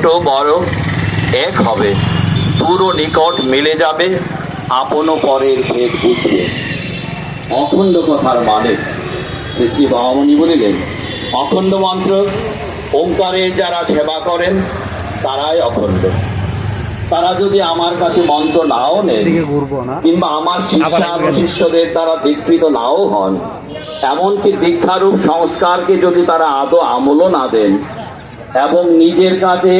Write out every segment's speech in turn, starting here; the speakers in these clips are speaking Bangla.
ছোট বড় এক হবে। পুরো নিকট মিলে যাবে আপন পরের ভেদ বুঝবে অখণ্ড কথার মানে শ্রী বামনি বলিলেন অখণ্ড মন্ত্র ওঙ্কারের যারা সেবা করেন তারাই অখণ্ড। তারা যদি আমার কাছে মন্ত্র নাও নেন কিংবা আমার শিক্ষা শিষ্যদের দ্বারা দীক্ষিত নাও হন এমনকি দীক্ষারূপ সংস্কারকে যদি তারা আদৌ আমলও না দেন এবং নিজের কাজে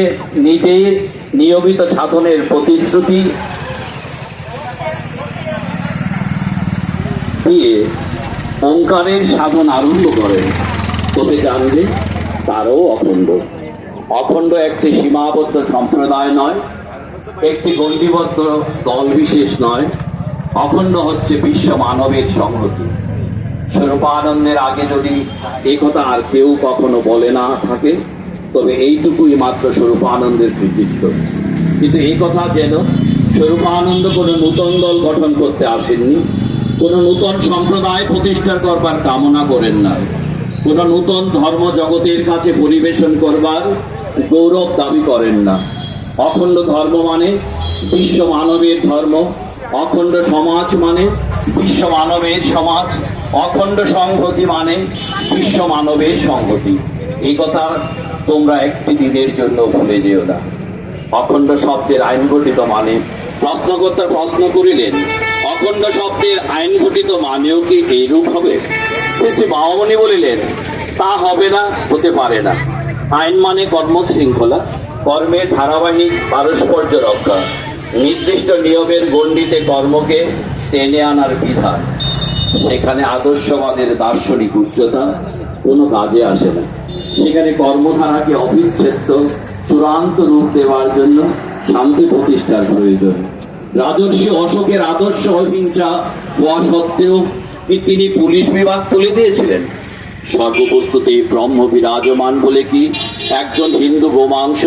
নিজের নিয়মিত সাধনের প্রতিশ্রুতি দিয়ে ওঙ্কারের সাধন আরম্ভ করেন তবে জানবে তারও অখণ্ড। অখণ্ড একটি সীমাবদ্ধ সম্প্রদায় নয়, একটি গণ্ডিবদ্ধ দল বিশেষ নয়, অখণ্ড হচ্ছে বিশ্ব মানবের সংহতি। স্বরূপানন্দের আগে যদি একথা আর কেউ কখনো বলে না থাকে তবে এইটুকুই মাত্র স্বরূপানন্দের কৃতিত্ব কিন্তু এই কথা যেন স্বরূপানন্দ কোনো নূতন দল গঠন করতে আসেননি, কোনো নূতন সম্প্রদায় প্রতিষ্ঠা করবার কামনা করেন না কোনো নূতন ধর্ম জগতের কাছে পরিবেশন করবার গৌরব দাবি করেন না। অখণ্ড ধর্ম মানে বিশ্ব মানবের ধর্ম, অখণ্ড সমাজ মানে বিশ্ব মানবের সমাজ, অখণ্ড সংহতি মানে বিশ্ব মানবের সংহতি। এই কথা তোমরা একটি দিনের জন্য ভুলে যেও না। অখণ্ড শব্দের আইন ঘটিত মানে প্রশ্নকর্তা প্রশ্ন করিলেন, অখণ্ড শব্দের আইন ঘটিত মানেও কি এইরূপ হবে? শ্রী বামনি বলিলেন, তা হবে না, হতে পারে না। আইন মানে কর্মশৃঙ্খলা কর্মের ধারাবাহিক পারস্পর্য রক্ষা। নির্দিষ্ট নিয়মের গণ্ডিতে কর্মকে টেনে আনার বিধান। সেখানে আদর্শবাদের দার্শনিক উচ্চতা কোনো কাজে আসে না। সেখানে কর্মধারাকে অবিচ্ছেদ্য? চূড়ান্ত রূপ দেওয়ার জন্য শান্তি প্রতিষ্ঠার প্রয়োজন। রাজর্ষী অশোকের আদর্শ অহিংসা হওয়া সত্ত্বেও তিনি পুলিশ বিভাগ তুলে দিয়েছিলেন? সর্ববস্তুতেই ব্রহ্ম বিরাজমান বলে কি একজন হিন্দু গোমাংস